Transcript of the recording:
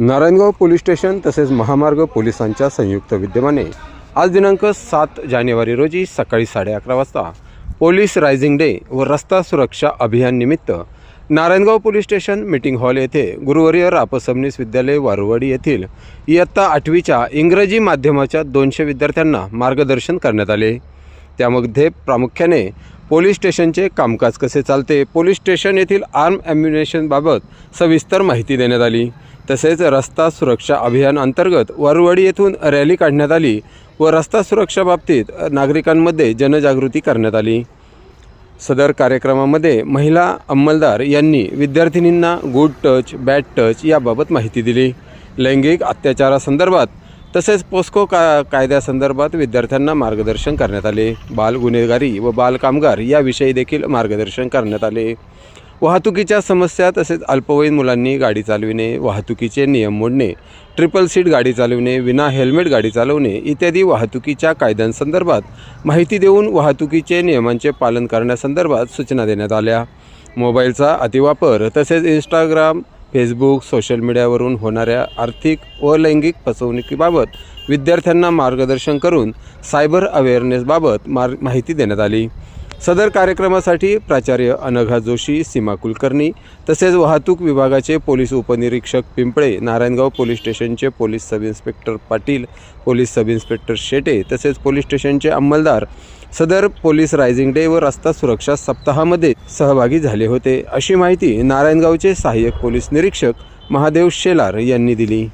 Narayangaon police station तसेच महामार्ग पोलिसांच्या संयुक्त विद्यमाने आज दिनांक सात जानेवारी रोजी सकाळी साडे अकरा वाजता पोलीस रायझिंग डे व रस्ता सुरक्षा अभियान निमित्त Narayangaon police station meeting hall येथे गुरुवर्य रापसमनीस विद्यालय वारुवाडी येथील इयत्ता आठवीच्या इंग्रजी माध्यमाच्या दोनशे विद्यार्थ्यांना मार्गदर्शन करण्यात आले. त्यामध्ये प्रामुख्याने पोलीस स्टेशनचे कामकाज कसे चालते पोलीस स्टेशन येथील आर्म ॲम्युनेशनबाबत सविस्तर माहिती देण्यात आली. तसेच रस्ता सुरक्षा अभियान अंतर्गत वरवडी येथून रॅली काढण्यात आली व रस्ता सुरक्षा बाबतीत नागरिकांमध्ये जनजागृती करण्यात आली. सदर कार्यक्रमामध्ये महिला अंमलदार यांनी विद्यार्थिनींना गुड टच बॅड टच याबाबत माहिती दिली. लैंगिक अत्याचारासंदर्भात तसेच पोस्को का कायद्यासंदर्भात विद्यार्थ्यांना मार्गदर्शन करण्यात आले. बाल गुन्हेगारी व बालकामगार याविषयी देखील मार्गदर्शन करण्यात आले. वाहतुकीच्या समस्या तसेच अल्पवयीन मुलांनी गाडी चालविणे वाहतुकीचे नियम मोडणे ट्रिपल सीट गाडी चालविणे विना हेल्मेट गाडी चालवणे इत्यादी वाहतुकीच्या कायद्यांसंदर्भात माहिती देऊन वाहतुकीचे नियमांचे पालन करण्यासंदर्भात सूचना देण्यात आल्या. मोबाईलचा अतिवापर तसेच इंस्टाग्राम फेसबुक सोशल मीडियावरून होणाऱ्या आर्थिक व लैंगिक फसवणुकीबाबत विद्यार्थ्यांना मार्गदर्शन करून सायबर अवेअरनेसबाबत मार माहिती देण्यात आली. सदर कार्यक्रमासाठी प्राचार्य अनघा जोशी सीमा कुलकर्णी तसेच वाहतूक विभागाचे पोलीस उपनिरीक्षक पिंपळे नारायणगाव पोलीस स्टेशनचे police sub inspector Patil police sub inspector Shete तसेच पोलीस स्टेशनचे अंमलदार सदर पोलीस रायझिंग डे व रस्ता सुरक्षा सप्ताहामध्ये सहभागी झाले होते. अशी माहिती नारायणगावचे सहाय्यक पोलीस निरीक्षक महादेव शेलार यांनी दिली.